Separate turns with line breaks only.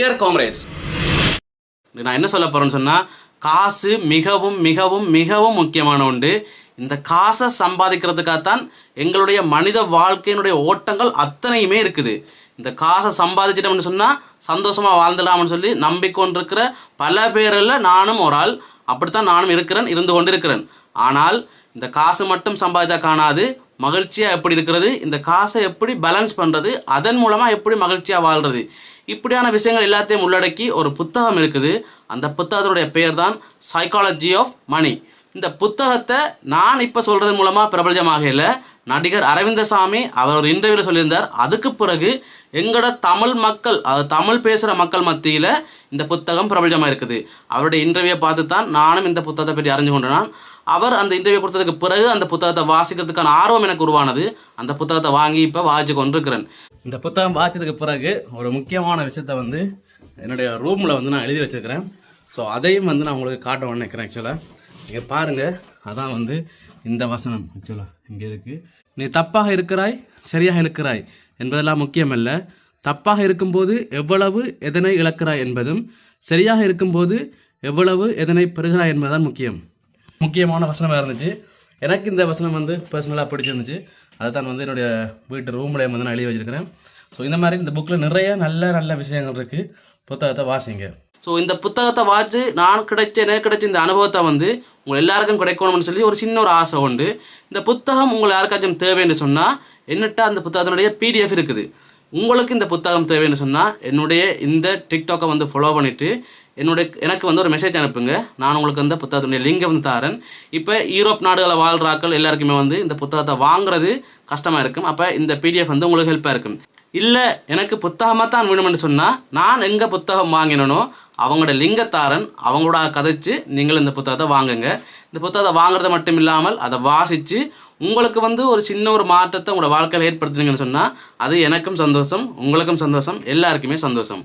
Dear comrades நான் என்ன சொல்ல போகிறேன்னு சொன்னால் காசு மிகவும் மிகவும் மிகவும் முக்கியமான உண்டு இந்த காசை சம்பாதிக்கிறதுக்காகத்தான் எங்களுடைய மனித வாழ்க்கையினுடைய ஓட்டங்கள் அத்தனையுமே இருக்குது. இந்த காசை சம்பாதிச்சிட்டோம்னு சொன்னால் சந்தோஷமாக வாழ்ந்துடலாம்னு சொல்லி நம்பிக்கொண்டிருக்கிற பல பேரில் நானும் ஒரு ஆள். அப்படித்தான் நானும் இருக்கிறேன் இருந்து கொண்டு இருக்கிறேன் ஆனால் இந்த காசு மட்டும் சம்பாதிச்சா காணாது. மகிழ்ச்சியாக எப்படி இருக்கிறது? இந்த காசை எப்படி பேலன்ஸ் பண்ணுறது அதன் மூலமாக எப்படி மகிழ்ச்சியாக வாழ்கிறது இப்படியான விஷயங்கள் எல்லாத்தையும் உள்ளடக்கி ஒரு புத்தகம் இருக்குது. அந்த புத்தகத்தினுடைய பெயர் தான் சைக்காலஜி ஆஃப் மணி இந்த புத்தகத்தை நான் இப்போ சொல்கிறது மூலமாக பிரபலமாக இல்லை. நடிகர் அரவிந்தசாமி அவர் ஒரு இன்டர்வியூவில் சொல்லியிருந்தார். அதுக்கு பிறகு எங்களோட தமிழ் மக்கள் அது தமிழ் பேசுகிற மக்கள் மத்தியில் இந்த புத்தகம் பிரபலமாக இருக்குது. அவருடைய இன்டர்வியூவை பார்த்து தான் நானும் இந்த புத்தகத்தை பற்றி அறிஞ்சு கொண்டேன் அவர் அந்த இன்டர்வியூ கொடுத்ததுக்கு பிறகு அந்த புத்தகத்தை வாசிக்கிறதுக்கான ஆர்வம் எனக்கு உருவானது. அந்த புத்தகத்தை வாங்கி இப்போ வாசிச்சு கொண்டிருக்கிறேன். இந்த புத்தகம் வாசித்ததுக்கு பிறகு ஒரு முக்கியமான விஷயத்தை வந்து என்னுடைய ரூமில் வந்து நான் எழுதி வச்சுருக்கிறேன். ஸோ அதையும் வந்து நான் உங்களுக்கு காட்ட நினைக்கிறேன் ஆக்சுவலாக நீங்கள் பாருங்கள் அதான் வந்து இந்த வசனம் ஆக்சுவலாக இங்கே இருக்குது நீ தப்பாக இருக்கிறாய் சரியாக இருக்கிறாய் என்பதெல்லாம் முக்கியமல்ல. தப்பாக இருக்கும்போது எவ்வளவு எதனை இழக்கிறாய் என்பதும் சரியாக இருக்கும்போது எவ்வளவு எதனை பெறுகிறாய் என்பதுதான் முக்கியம். முக்கியமான வசனமாக இருந்துச்சு. எனக்கு இந்த வசனம் வந்து பர்சனலாக பிடிச்சிருந்துச்சு. அதை தான் வந்து என்னுடைய வீட்டு ரூமில் வந்து நான் எழுதி வச்சிருக்கிறேன். ஸோ இந்த மாதிரி இந்த புக்கில் நிறைய நல்ல நல்ல விஷயங்கள் இருக்குது புத்தகத்தை வாசிங்க. ஸோ இந்த புத்தகத்தை வாச்சு நான் கிடைச்ச எனக்கு கிடைச்ச இந்த அனுபவத்தை வந்து உங்கள் எல்லாருக்கும் கிடைக்கணும்னு சொல்லி ஒரு சின்ன ஒரு ஆசை உண்டு. இந்த புத்தகம் உங்களை யாருக்காச்சும் தேவைன்னு சொன்னால் என்னட்டா அந்த புத்தகத்தினுடைய பிடிஎஃப் இருக்குது. உங்களுக்கு இந்த புத்தகம் தேவைன்னு சொன்னால் என்னுடைய இந்த டிக்டாக்கை வந்து ஃபாலோ பண்ணிவிட்டு என்னுடைய எனக்கு வந்து ஒரு மெசேஜ் அனுப்புங்க. நான் உங்களுக்கு அந்த புத்தகத்தினுடைய லிங்கை வந்து தரேன். இப்போ யூரோப் நாடுகளில் வாழ்கிறாக்கள் எல்லாருக்குமே வந்து இந்த புத்தகத்தை வாங்குறது கஷ்டமாக இருக்கும். அப்போ இந்த பிடிஎஃப் வந்து உங்களுக்கு ஹெல்ப்பாக இருக்கும். இல்லை எனக்கு புத்தகமாக தான் வேணும்னு சொன்னால் நான் எங்கே புத்தகம் வாங்கினனோ அவங்களோட லிங்கத்தாரன் அவங்களோட கதைச்சு நீங்கள் இந்த புத்தகத்தை வாங்குங்க. இந்த புத்தகத்தை வாங்குறது மட்டும் இல்லாமல் அதை வாசித்து உங்களுக்கு வந்து ஒரு சின்ன ஒரு மாற்றத்தை உங்களோட வாழ்க்கையில் ஏற்படுத்துனீங்கன்னு சொன்னால் அது எனக்கும் சந்தோஷம் உங்களுக்கும் சந்தோஷம் எல்லாருக்குமே சந்தோஷம்.